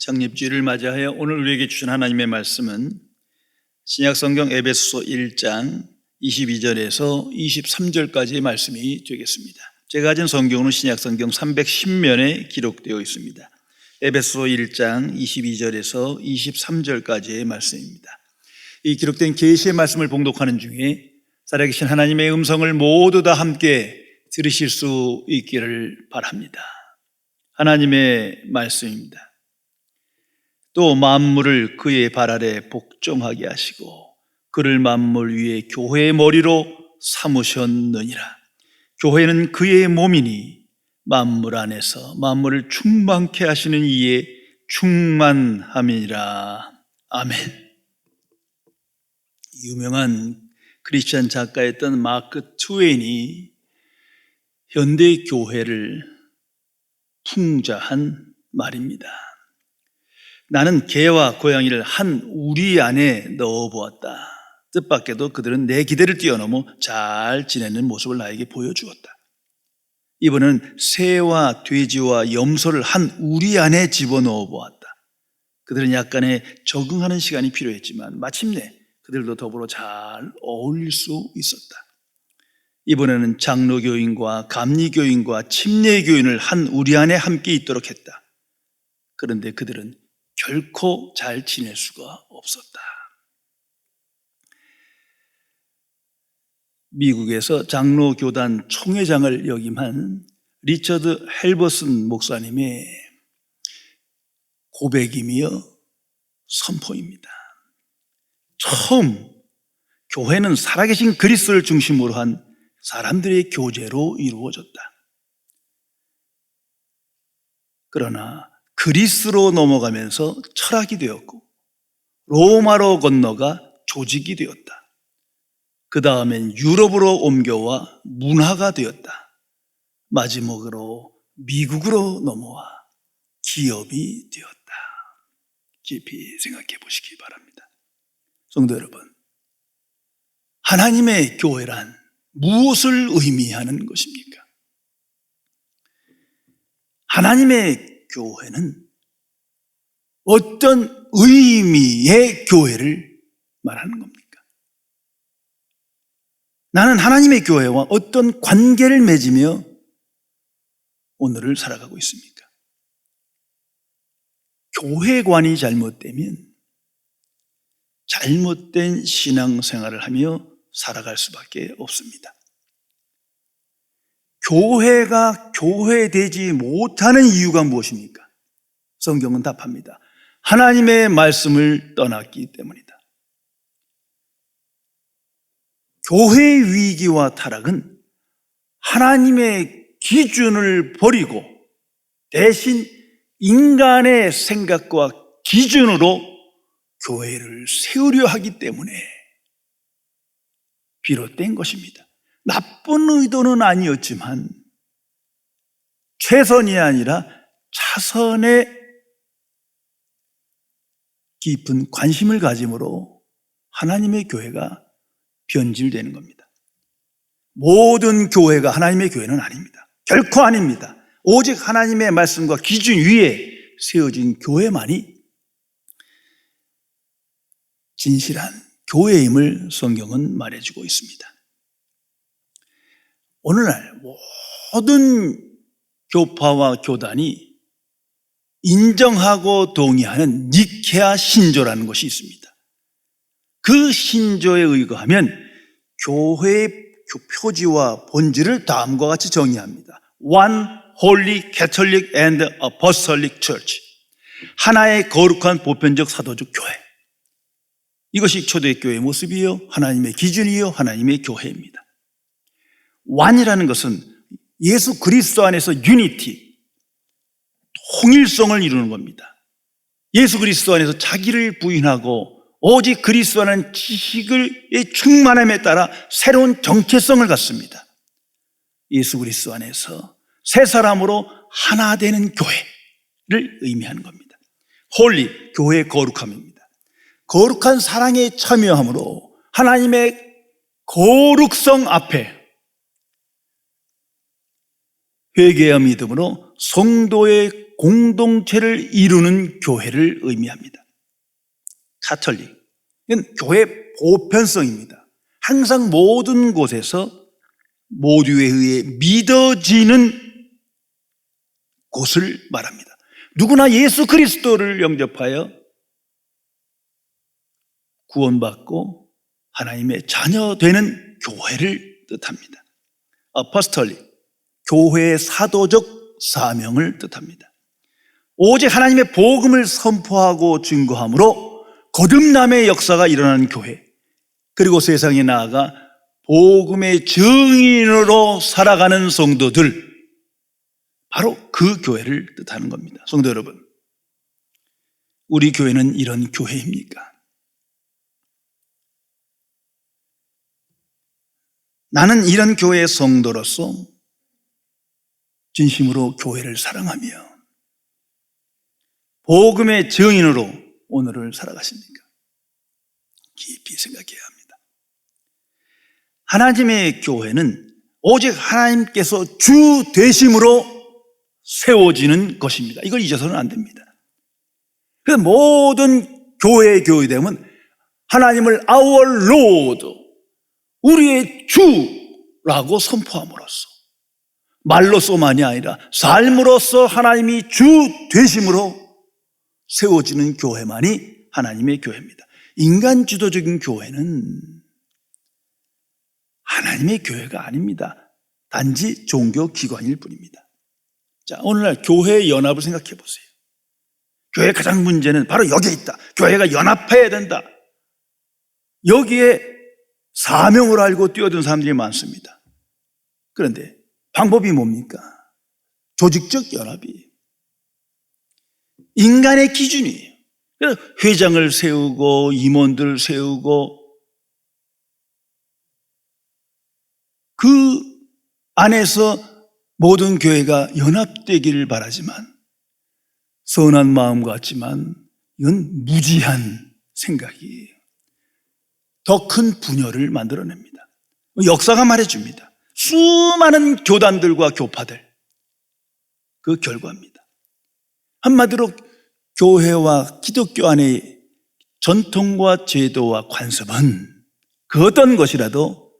창립주의를 맞이하여 오늘 우리에게 주신 하나님의 말씀은 신약성경 에베소서 1장 22절에서 23절까지의 말씀이 되겠습니다. 제가 가진 성경은 신약성경 310면에 기록되어 있습니다. 에베소서 1장 22절에서 23절까지의 말씀입니다. 이 기록된 계시의 말씀을 봉독하는 중에 살아계신 하나님의 음성을 모두 다 함께 들으실 수 있기를 바랍니다. 하나님의 말씀입니다. 또 만물을 그의 발 아래 복종하게 하시고 그를 만물 위에 교회의 머리로 삼으셨느니라. 교회는 그의 몸이니 만물 안에서 만물을 충만케 하시는 이에 충만함이라. 아멘. 유명한 크리스천 작가였던 마크 트웨인이 현대 교회를 풍자한 말입니다. 나는 개와 고양이를 한 우리 안에 넣어보았다. 뜻밖에도 그들은 내 기대를 뛰어넘어 잘 지내는 모습을 나에게 보여주었다. 이번은 새와 돼지와 염소를 한 우리 안에 집어넣어 보았다. 그들은 약간의 적응하는 시간이 필요했지만 마침내 그들도 더불어 잘 어울릴 수 있었다. 이번에는 장로교인과 감리교인과 침례교인을 한 우리 안에 함께 있도록 했다. 그런데 그들은 결코 잘 지낼 수가 없었다. 미국에서 장로 교단 총회장을 역임한 리처드 헬버슨 목사님의 고백이며 선포입니다. 처음 교회는 살아계신 그리스도를 중심으로 한 사람들의 교제로 이루어졌다. 그러나 그리스로 넘어가면서 철학이 되었고 로마로 건너가 조직이 되었다. 그 다음엔 유럽으로 옮겨와 문화가 되었다. 마지막으로 미국으로 넘어와 기업이 되었다. 깊이 생각해 보시기 바랍니다. 성도 여러분, 하나님의 교회란 무엇을 의미하는 것입니까? 하나님의 교회는 어떤 의미의 교회를 말하는 겁니까? 나는 하나님의 교회와 어떤 관계를 맺으며 오늘을 살아가고 있습니까? 교회관이 잘못되면 잘못된 신앙생활을 하며 살아갈 수밖에 없습니다. 교회가 교회되지 못하는 이유가 무엇입니까? 성경은 답합니다. 하나님의 말씀을 떠났기 때문이다. 교회의 위기와 타락은 하나님의 기준을 버리고 대신 인간의 생각과 기준으로 교회를 세우려 하기 때문에 비롯된 것입니다. 나쁜 의도는 아니었지만 최선이 아니라 차선의 깊은 관심을 가짐으로 하나님의 교회가 변질되는 겁니다. 모든 교회가 하나님의 교회는 아닙니다. 결코 아닙니다. 오직 하나님의 말씀과 기준 위에 세워진 교회만이 진실한 교회임을 성경은 말해주고 있습니다. 오늘날 모든 교파와 교단이 인정하고 동의하는 니케아 신조라는 것이 있습니다. 그 신조에 의거하면 교회의 표지와 본질을 다음과 같이 정의합니다. One Holy Catholic and Apostolic Church. 하나의 거룩한 보편적 사도적 교회. 이것이 초대교회의 모습이요. 하나님의 기준이요. 하나님의 교회입니다. 완이라는 것은 예수 그리스도 안에서 유니티, 통일성을 이루는 겁니다. 예수 그리스도 안에서 자기를 부인하고 오직 그리스도라는 지식의 충만함에 따라 새로운 정체성을 갖습니다. 예수 그리스도 안에서 새 사람으로 하나 되는 교회를 의미하는 겁니다. 홀리, 교회의 거룩함입니다. 거룩한 사랑에 참여함으로 하나님의 거룩성 앞에 회개와 믿음으로 성도의 공동체를 이루는 교회를 의미합니다. 카톨릭. 이건 교회 보편성입니다. 항상 모든 곳에서 모두에 의해 믿어지는 곳을 말합니다. 누구나 예수 그리스도를 영접하여 구원받고 하나님의 자녀 되는 교회를 뜻합니다. 아포스톨릭, 교회의 사도적 사명을 뜻합니다. 오직 하나님의 복음을 선포하고 증거함으로 거듭남의 역사가 일어나는 교회, 그리고 세상에 나아가 복음의 증인으로 살아가는 성도들, 바로 그 교회를 뜻하는 겁니다. 성도 여러분, 우리 교회는 이런 교회입니까? 나는 이런 교회의 성도로서 진심으로 교회를 사랑하며 복음의 증인으로 오늘을 살아가십니까? 깊이 생각해야 합니다. 하나님의 교회는 오직 하나님께서 주 되심으로 세워지는 것입니다. 이걸 잊어서는 안 됩니다. 그래서 모든 교회의 교회됨은 하나님을 our Lord, 우리의 주라고 선포함으로써 말로서만이 아니라 삶으로서 하나님이 주 되심으로 세워지는 교회만이 하나님의 교회입니다. 인간 주도적인 교회는 하나님의 교회가 아닙니다. 단지 종교 기관일 뿐입니다. 자, 오늘날 교회의 연합을 생각해 보세요. 교회의 가장 문제는 바로 여기에 있다. 교회가 연합해야 된다. 여기에 사명을 알고 뛰어든 사람들이 많습니다. 그런데 방법이 뭡니까? 조직적 연합이 인간의 기준이에요. 그래서 회장을 세우고 임원들 세우고 그 안에서 모든 교회가 연합되기를 바라지만 선한 마음 같지만 이건 무지한 생각이에요. 더 큰 분열을 만들어냅니다. 역사가 말해줍니다. 수많은 교단들과 교파들 그 결과입니다. 한마디로 교회와 기독교 안의 전통과 제도와 관습은 그 어떤 것이라도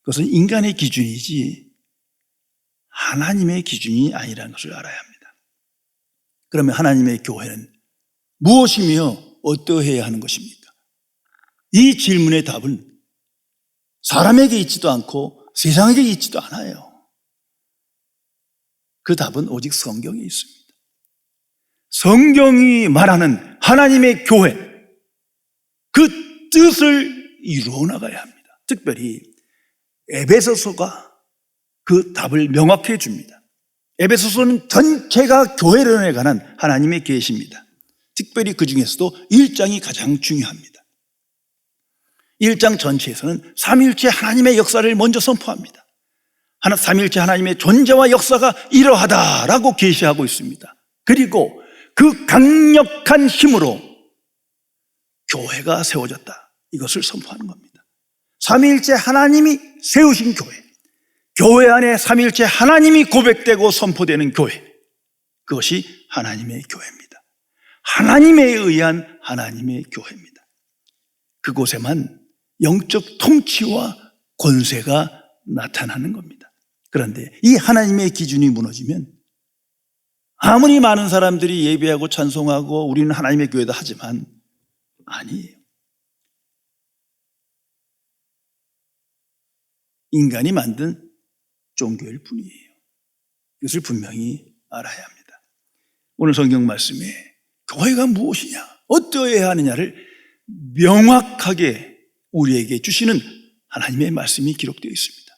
그것은 인간의 기준이지 하나님의 기준이 아니라는 것을 알아야 합니다. 그러면 하나님의 교회는 무엇이며 어떠해야 하는 것입니까? 이 질문의 답은 사람에게 있지도 않고 세상에게 있지도 않아요. 그 답은 오직 성경에 있습니다. 성경이 말하는 하나님의 교회, 그 뜻을 이루어 나가야 합니다. 특별히 에베소서가 그 답을 명확해 줍니다. 에베소서는 전체가 교회론에 관한 하나님의 계시입니다. 특별히 그 중에서도 1장이 가장 중요합니다. 1장 전체에서는 삼일체 하나님의 역사를 먼저 선포합니다. 하나 삼일체 하나님의 존재와 역사가 이러하다라고 계시하고 있습니다. 그리고 그 강력한 힘으로 교회가 세워졌다. 이것을 선포하는 겁니다. 삼일체 하나님이 세우신 교회. 교회 안에 삼일체 하나님이 고백되고 선포되는 교회. 그것이 하나님의 교회입니다. 하나님에 의한 하나님의 교회입니다. 그곳에만 영적 통치와 권세가 나타나는 겁니다. 그런데 이 하나님의 기준이 무너지면 아무리 많은 사람들이 예배하고 찬송하고 우리는 하나님의 교회다 하지만 아니에요. 인간이 만든 종교일 뿐이에요. 이것을 분명히 알아야 합니다. 오늘 성경 말씀에 교회가 무엇이냐, 어떠해야 하느냐를 명확하게 우리에게 주시는 하나님의 말씀이 기록되어 있습니다.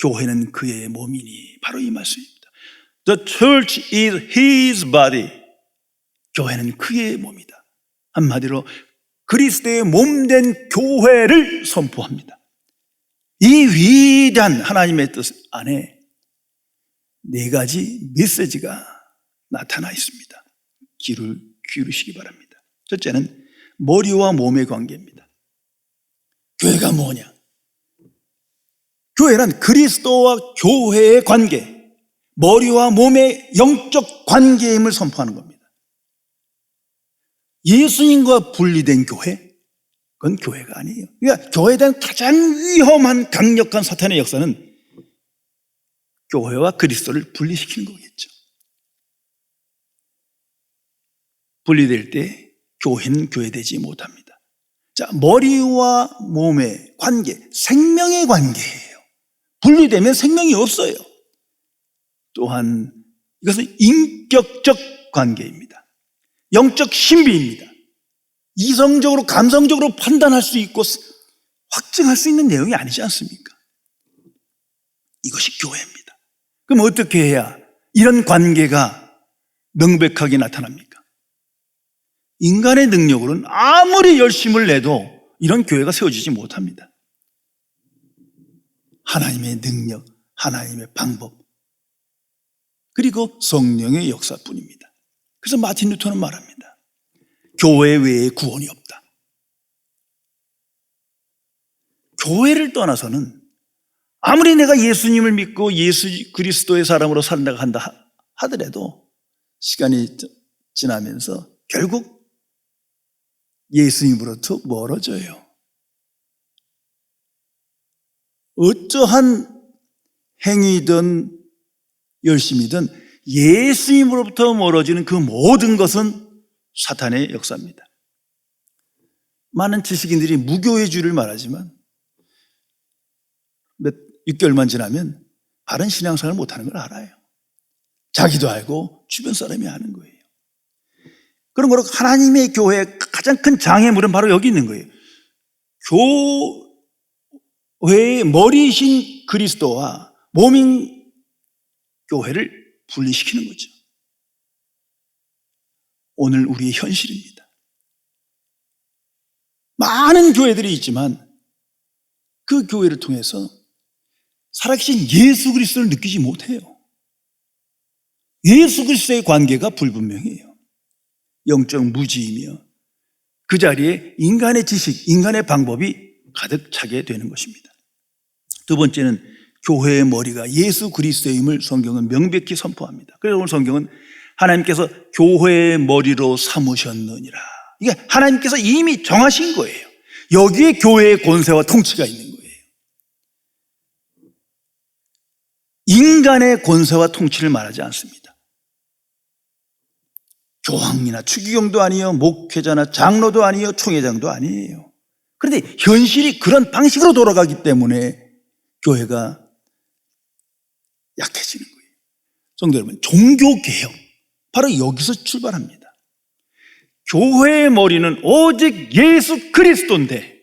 교회는 그의 몸이니 바로 이 말씀입니다. The church is his body. 교회는 그의 몸이다. 한마디로 그리스도의 몸된 교회를 선포합니다. 이 위대한 하나님의 뜻 안에 네 가지 메시지가 나타나 있습니다. 귀를 기울이시기 바랍니다. 첫째는 머리와 몸의 관계입니다. 교회가 뭐냐? 교회는 그리스도와 교회의 관계, 머리와 몸의 영적 관계임을 선포하는 겁니다. 예수님과 분리된 교회? 그건 교회가 아니에요. 그러니까 교회에 대한 가장 위험한 강력한 사탄의 역사는 교회와 그리스도를 분리시키는 거겠죠. 분리될 때 교회는 교회되지 못합니다. 자, 머리와 몸의 관계, 생명의 관계예요. 분리되면 생명이 없어요. 또한 이것은 인격적 관계입니다. 영적 신비입니다. 이성적으로, 감성적으로 판단할 수 있고 확증할 수 있는 내용이 아니지 않습니까? 이것이 교회입니다. 그럼 어떻게 해야 이런 관계가 명백하게 나타납니까? 인간의 능력으로는 아무리 열심을 내도 이런 교회가 세워지지 못합니다. 하나님의 능력, 하나님의 방법, 그리고 성령의 역사뿐입니다. 그래서 마틴 루터는 말합니다. 교회 외에 구원이 없다. 교회를 떠나서는 아무리 내가 예수님을 믿고 예수 그리스도의 사람으로 살다가 한다 하더라도 시간이 지나면서 결국 예수님으로부터 멀어져요. 어떠한 행위든 열심이든 예수님으로부터 멀어지는 그 모든 것은 사탄의 역사입니다. 많은 지식인들이 무교의 주를 말하지만 몇 6개월만 지나면 바른 신앙생활을 못하는 걸 알아요. 자기도 알고 주변 사람이 아는 거예요. 그런 거로 하나님의 교회의 가장 큰 장애물은 바로 여기 있는 거예요. 교회의 머리이신 그리스도와 몸인 교회를 분리시키는 거죠. 오늘 우리의 현실입니다. 많은 교회들이 있지만 그 교회를 통해서 살아계신 예수 그리스도를 느끼지 못해요. 예수 그리스도의 관계가 불분명해요. 영적 무지이며 그 자리에 인간의 지식, 인간의 방법이 가득 차게 되는 것입니다. 두 번째는 교회의 머리가 예수 그리스도임을 성경은 명백히 선포합니다. 그래서 오늘 성경은 하나님께서 교회의 머리로 삼으셨느니라. 이게 하나님께서 이미 정하신 거예요. 여기에 교회의 권세와 통치가 있는 거예요. 인간의 권세와 통치를 말하지 않습니다. 교황이나 추기경도 아니요, 목회자나 장로도 아니요, 총회장도 아니에요. 그런데 현실이 그런 방식으로 돌아가기 때문에 교회가 약해지는 거예요. 성도 여러분, 종교개혁. 바로 여기서 출발합니다. 교회의 머리는 오직 예수 그리스도인데,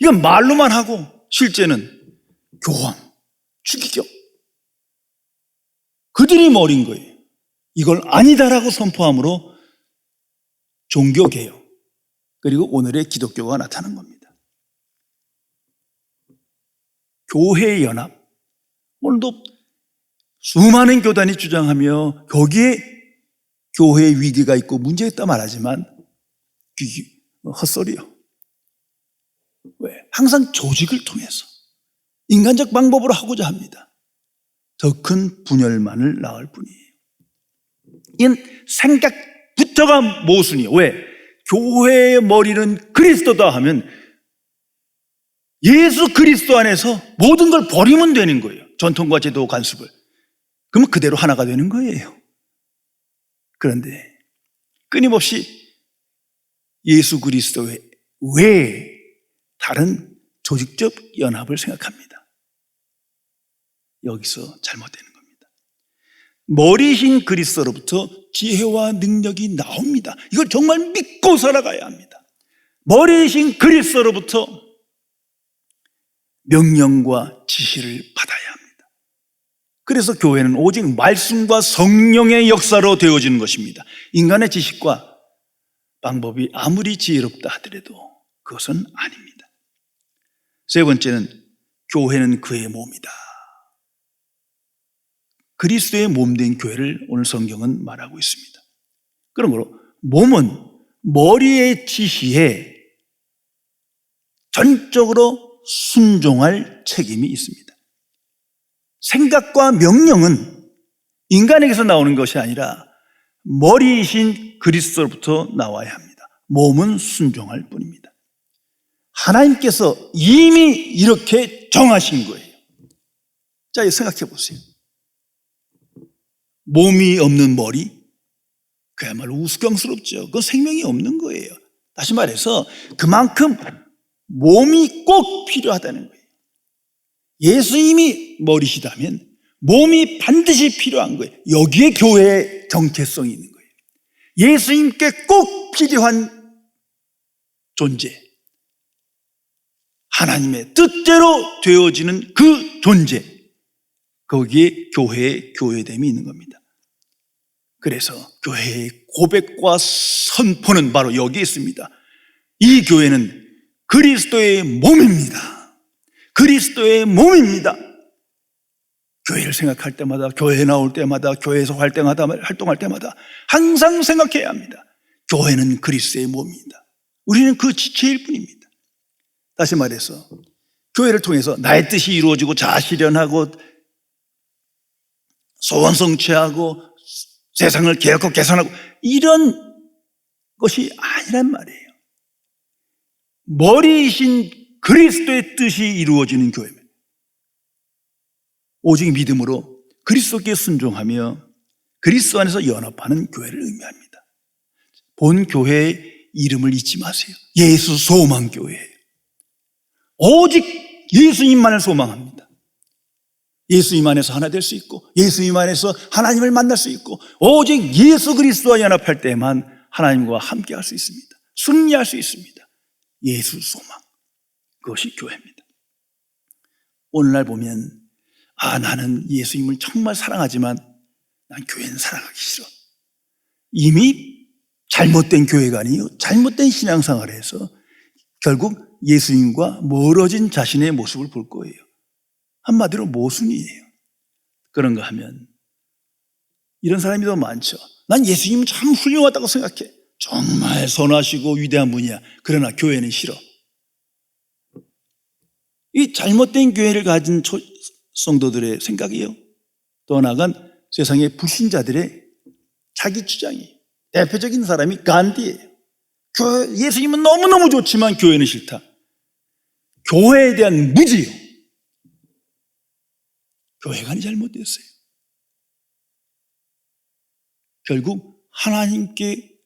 이건 말로만 하고, 실제는 교황, 추기경. 그들이 머린 거예요. 이걸 아니다라고 선포함으로 종교개혁, 그리고 오늘의 기독교가 나타난 겁니다. 교회 연합. 오늘도 수많은 교단이 주장하며 거기에 교회의 위기가 있고 문제가 있다 말하지만 헛소리요. 왜? 항상 조직을 통해서 인간적 방법으로 하고자 합니다. 더 큰 분열만을 낳을 뿐이에요. 이건 생각부터가 모순이에요. 왜? 교회의 머리는 그리스도다 하면 예수 그리스도 안에서 모든 걸 버리면 되는 거예요. 전통과 제도 간섭을. 그러면 그대로 하나가 되는 거예요. 그런데 끊임없이 예수 그리스도 외에 다른 조직적 연합을 생각합니다. 여기서 잘못되는 겁니다. 머리신 그리스도로부터 지혜와 능력이 나옵니다. 이걸 정말 믿고 살아가야 합니다. 머리신 그리스도로부터 명령과 지시를 받아야 합니다. 그래서 교회는 오직 말씀과 성령의 역사로 되어지는 것입니다. 인간의 지식과 방법이 아무리 지혜롭다 하더라도 그것은 아닙니다. 세 번째는 교회는 그의 몸이다. 그리스도의 몸된 교회를 오늘 성경은 말하고 있습니다. 그러므로 몸은 머리의 지시에 전적으로 순종할 책임이 있습니다. 생각과 명령은 인간에게서 나오는 것이 아니라 머리이신 그리스도로부터 나와야 합니다. 몸은 순종할 뿐입니다. 하나님께서 이미 이렇게 정하신 거예요. 자, 생각해 보세요. 몸이 없는 머리, 그야말로 우스꽝스럽죠. 그건 생명이 없는 거예요. 다시 말해서 그만큼 몸이 꼭 필요하다는 거예요. 예수님이 머리시다면 몸이 반드시 필요한 거예요. 여기에 교회의 정체성이 있는 거예요. 예수님께 꼭 필요한 존재. 하나님의 뜻대로 되어지는 그 존재. 거기에 교회의 교회됨이 있는 겁니다. 그래서 교회의 고백과 선포는 바로 여기에 있습니다. 이 교회는 그리스도의 몸입니다. 그리스도의 몸입니다. 교회를 생각할 때마다, 교회에 나올 때마다, 교회에서 활동할 때마다 항상 생각해야 합니다. 교회는 그리스도의 몸입니다. 우리는 그 지체일 뿐입니다. 다시 말해서, 교회를 통해서 나의 뜻이 이루어지고 자아실현하고 소원 성취하고 세상을 개혁하고 개선하고 이런 것이 아니란 말이에요. 머리이신 그리스도의 뜻이 이루어지는 교회입니다. 오직 믿음으로 그리스도께 순종하며 그리스도 안에서 연합하는 교회를 의미합니다. 본 교회의 이름을 잊지 마세요. 예수 소망 교회예요. 오직 예수님만을 소망합니다. 예수님 안에서 하나 될 수 있고 예수님 안에서 하나님을 만날 수 있고 오직 예수 그리스도와 연합할 때만 하나님과 함께 할 수 있습니다. 승리할 수 있습니다. 예수 소망. 그것이 교회입니다. 오늘날 보면 아 나는 예수님을 정말 사랑하지만 난 교회는 사랑하기 싫어. 이미 잘못된 교회가 아니요 잘못된 신앙생활을 해서 결국 예수님과 멀어진 자신의 모습을 볼 거예요. 한마디로 모순이에요. 그런가 하면 이런 사람이 더 많죠. 난 예수님 참 훌륭하다고 생각해. 정말 선하시고 위대한 분이야. 그러나 교회는 싫어. 이 잘못된 교회를 가진 성도들의 생각이에요. 또 나간 세상의 불신자들의 자기 주장이 대표적인 사람이 간디예요. 예수님은 너무너무 좋지만 교회는 싫다. 교회에 대한 무지요. 교회관이 잘못됐어요. 결국 하나님께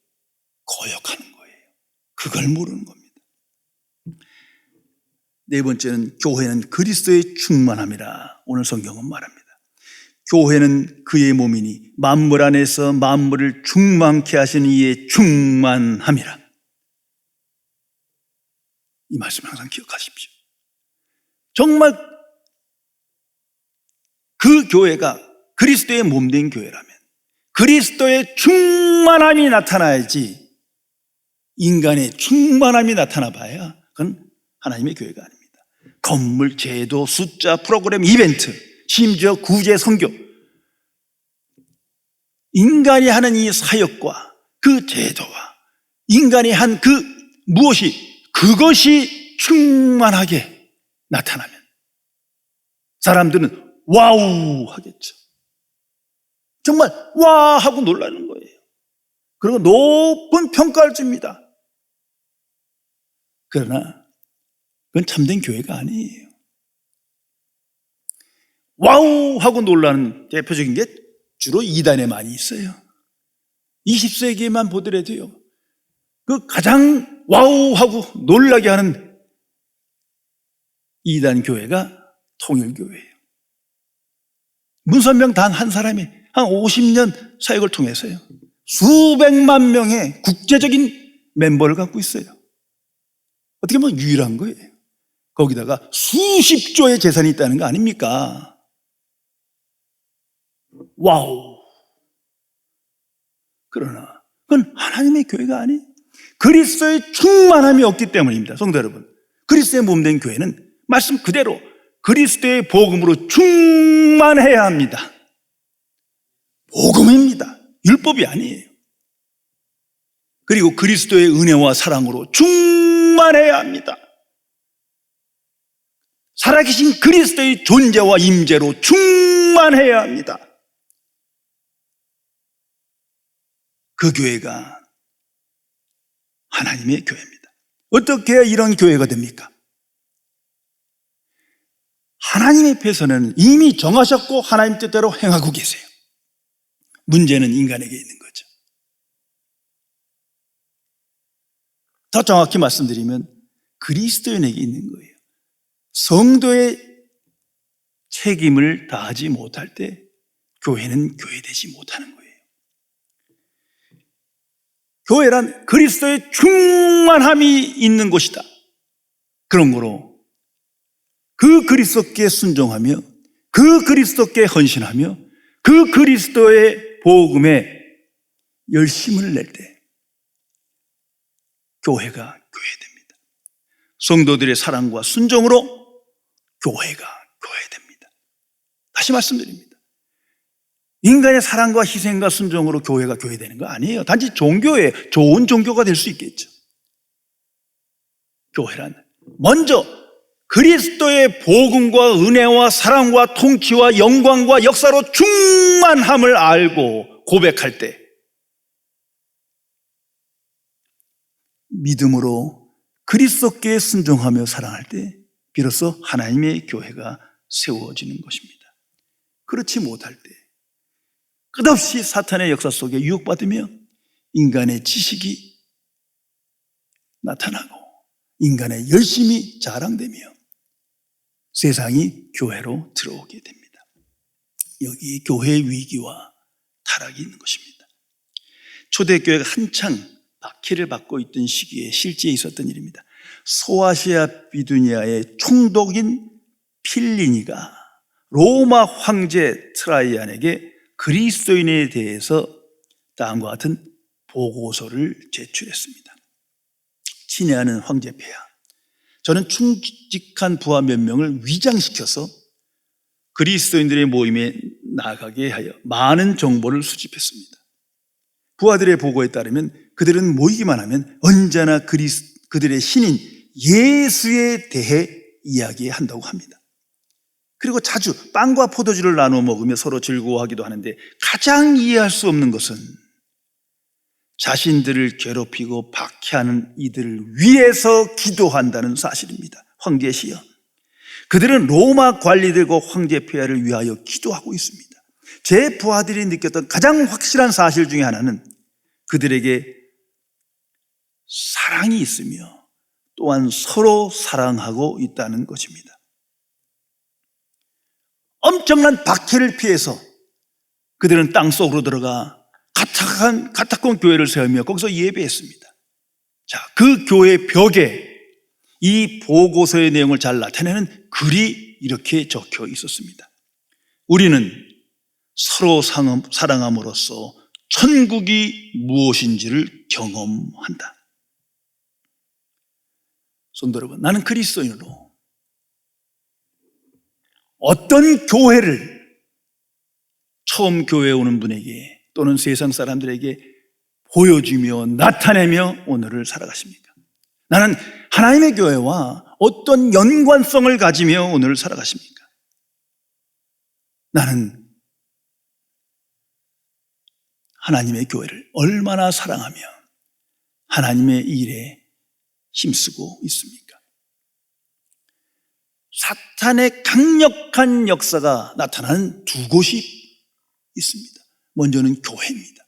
거역하는 거예요. 그걸 모르는 겁니다. 네 번째는 교회는 그리스도의 충만함이라 오늘 성경은 말합니다. 교회는 그의 몸이니 만물 안에서 만물을 충만케 하시는 이의 충만함이라. 이 말씀 항상 기억하십시오. 정말 그 교회가 그리스도의 몸된 교회라면 그리스도의 충만함이 나타나야지 인간의 충만함이 나타나 봐야 그건 하나님의 교회가 아닙니다. 건물, 제도, 숫자, 프로그램, 이벤트, 심지어 구제, 성교. 인간이 하는 이 사역과 그 제도와 인간이 한 그 무엇이 그것이 충만하게 나타나면 사람들은 와우 하겠죠. 정말 와 하고 놀라는 거예요. 그리고 높은 평가를 줍니다. 그러나 그건 참된 교회가 아니에요. 와우 하고 놀라는 대표적인 게 주로 이단에 많이 있어요. 20세기에만 보더라도요. 그 가장 와우 하고 놀라게 하는 이단 교회가 통일교회예요. 문선명 단 한 사람이 한 50년 사역을 통해서요. 수백만 명의 국제적인 멤버를 갖고 있어요. 어떻게 보면 유일한 거예요. 거기다가 수십 조의 재산이 있다는 거 아닙니까? 와우. 그러나 그건 하나님의 교회가 아니 그리스도의 충만함이 없기 때문입니다. 성도 여러분. 그리스도의 몸된 교회는 말씀 그대로 그리스도의 복음으로 충만해야 합니다. 복음입니다. 율법이 아니에요. 그리고 그리스도의 은혜와 사랑으로 충만해야 합니다. 살아계신 그리스도의 존재와 임재로 충만해야 합니다. 그 교회가 하나님의 교회입니다. 어떻게 이런 교회가 됩니까? 하나님 앞에서는 이미 정하셨고 하나님 뜻대로 행하고 계세요. 문제는 인간에게 있는 거죠. 더 정확히 말씀드리면 그리스도인에게 있는 거예요. 성도의 책임을 다하지 못할 때 교회는 교회되지 못하는 거예요. 교회란 그리스도의 충만함이 있는 곳이다. 그런 거로 그 그리스도께 순종하며 그 그리스도께 헌신하며 그 그리스도의 복음에 열심을 낼 때 교회가 교회됩니다. 성도들의 사랑과 순종으로 교회가 교회됩니다. 다시 말씀드립니다. 인간의 사랑과 희생과 순종으로 교회가 교회되는 거 아니에요. 단지 종교에 좋은 종교가 될 수 있겠죠. 교회란 먼저 그리스도의 복음과 은혜와 사랑과 통치와 영광과 역사로 충만함을 알고 고백할 때 믿음으로 그리스도께 순종하며 사랑할 때 비로소 하나님의 교회가 세워지는 것입니다. 그렇지 못할 때 끝없이 사탄의 역사 속에 유혹받으며 인간의 지식이 나타나고 인간의 열심이 자랑되며 세상이 교회로 들어오게 됩니다. 여기 교회 위기와 타락이 있는 것입니다. 초대교회가 한창 박해를 받고 있던 시기에 실제에 있었던 일입니다. 소아시아 비두니아의 총독인 필리니가 로마 황제 트라이안에게 그리스도인에 대해서 다음과 같은 보고서를 제출했습니다. 친애하는 황제 폐하. 저는 충직한 부하 몇 명을 위장시켜서 그리스도인들의 모임에 나가게 하여 많은 정보를 수집했습니다. 부하들의 보고에 따르면 그들은 모이기만 하면 언제나 그리스, 그들의 신인 예수에 대해 이야기한다고 합니다. 그리고 자주 빵과 포도주를 나누어 먹으며 서로 즐거워하기도 하는데 가장 이해할 수 없는 것은 자신들을 괴롭히고 박해하는 이들을 위해서 기도한다는 사실입니다. 황제시여. 그들은 로마 관리들과 황제 폐하를 위하여 기도하고 있습니다. 제 부하들이 느꼈던 가장 확실한 사실 중에 하나는 그들에게 사랑이 있으며 또한 서로 사랑하고 있다는 것입니다. 엄청난 박해를 피해서 그들은 땅 속으로 들어가 가탁한 가탁콘 교회를 세우며 거기서 예배했습니다. 자, 그 교회 벽에 이 보고서의 내용을 잘 나타내는 글이 이렇게 적혀 있었습니다. 우리는 서로 사랑함으로써 천국이 무엇인지를 경험한다. 성도 여러분, 나는 그리스도인으로 어떤 교회를 처음 교회에 오는 분에게 또는 세상 사람들에게 보여주며 나타내며 오늘을 살아가십니까? 나는 하나님의 교회와 어떤 연관성을 가지며 오늘을 살아가십니까? 나는 하나님의 교회를 얼마나 사랑하며 하나님의 일에 힘쓰고 있습니까? 사탄의 강력한 역사가 나타나는 두 곳이 있습니다. 먼저는 교회입니다.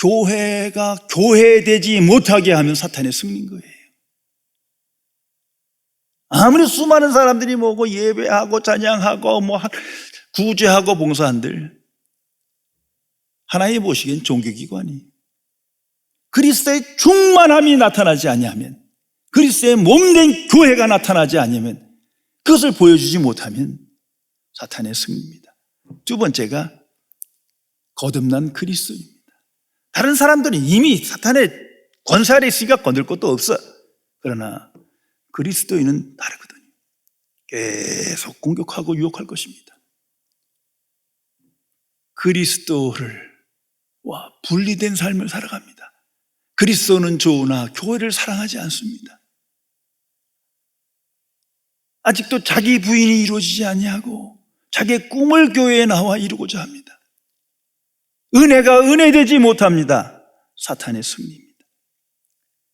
교회가 교회되지 못하게 하면 사탄의 승리인 거예요. 아무리 수많은 사람들이 모고 예배하고 찬양하고 뭐 구제하고 봉사한들 하나님 보시기엔 종교기관이 그리스도의 충만함이 나타나지 아니하면 그리스도의 몸된 교회가 나타나지 아니하면 그것을 보여주지 못하면 사탄의 승리입니다. 두 번째가 거듭난 그리스도입니다. 다른 사람들은 이미 사탄의 권세 아래 있으니까 건들 것도 없어. 그러나 그리스도인은 다르거든요. 계속 공격하고 유혹할 것입니다. 그리스도를 와 분리된 삶을 살아갑니다. 그리스도는 좋으나 교회를 사랑하지 않습니다. 아직도 자기 부인이 이루어지지 아니하고 자기의 꿈을 교회에 나와 이루고자 합니다. 은혜가 은혜되지 못합니다. 사탄의 승리입니다.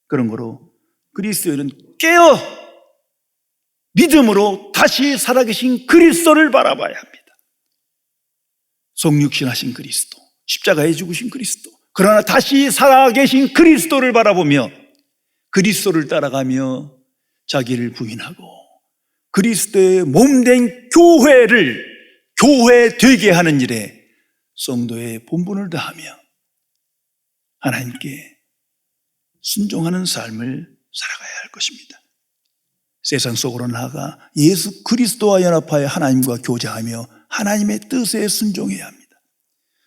그런 거로 그리스도인은 깨어 믿음으로 다시 살아계신 그리스도를 바라봐야 합니다. 성육신하신 그리스도, 십자가에 죽으신 그리스도, 그러나 다시 살아계신 그리스도를 바라보며 그리스도를 따라가며 자기를 부인하고 그리스도의 몸 된 교회를 교회 되게 하는 일에 성도의 본분을 다하며 하나님께 순종하는 삶을 살아가야 할 것입니다. 세상 속으로 나아가 예수 그리스도와 연합하여 하나님과 교제하며 하나님의 뜻에 순종해야 합니다.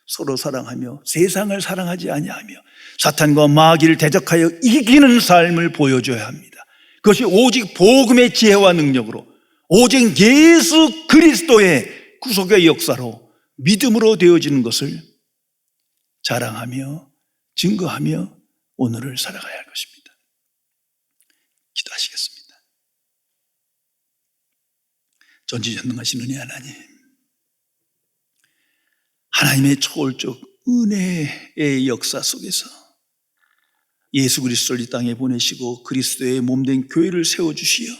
서로 사랑하며 세상을 사랑하지 아니하며 사탄과 마귀를 대적하여 이기는 삶을 보여줘야 합니다. 그것이 오직 복음의 지혜와 능력으로 오직 예수 그리스도의 구속의 역사로 믿음으로 되어지는 것을 자랑하며 증거하며 오늘을 살아가야 할 것입니다. 기도하시겠습니다. 전지전능하신 은혜 하나님, 하나님의 초월적 은혜의 역사 속에서 예수 그리스도를 이 땅에 보내시고 그리스도의 몸된 교회를 세워주시어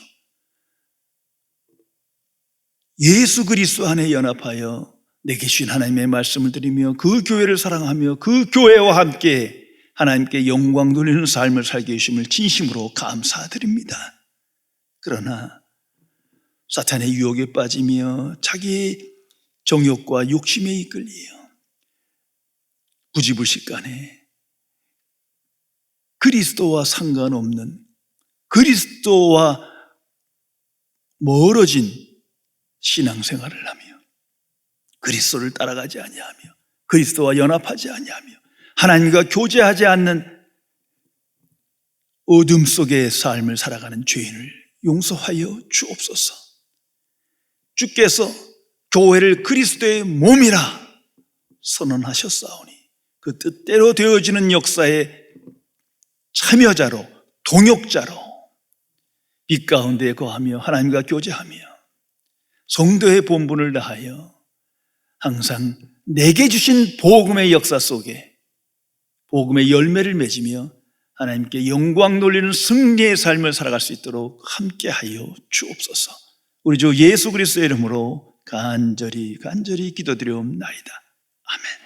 예수 그리스도 안에 연합하여 내게 주신 하나님의 말씀을 드리며 그 교회를 사랑하며 그 교회와 함께 하나님께 영광 돌리는 삶을 살게 해주심을 진심으로 감사드립니다. 그러나 사탄의 유혹에 빠지며 자기의 정욕과 욕심에 이끌리어 부지불식간에 그리스도와 상관없는 그리스도와 멀어진 신앙생활을 하며 그리스도를 따라가지 아니하며 그리스도와 연합하지 아니하며 하나님과 교제하지 않는 어둠 속의 삶을 살아가는 죄인을 용서하여 주옵소서. 주께서 교회를 그리스도의 몸이라 선언하셨사오니 그 뜻대로 되어지는 역사의 참여자로 동역자로 빛 가운데 거하며 하나님과 교제하며 성도의 본분을 다하여 항상 내게 주신 복음의 역사 속에 복음의 열매를 맺으며 하나님께 영광 돌리는 승리의 삶을 살아갈 수 있도록 함께하여 주옵소서. 우리 주 예수 그리스도의 이름으로 간절히 간절히 기도드리옵나이다. 아멘.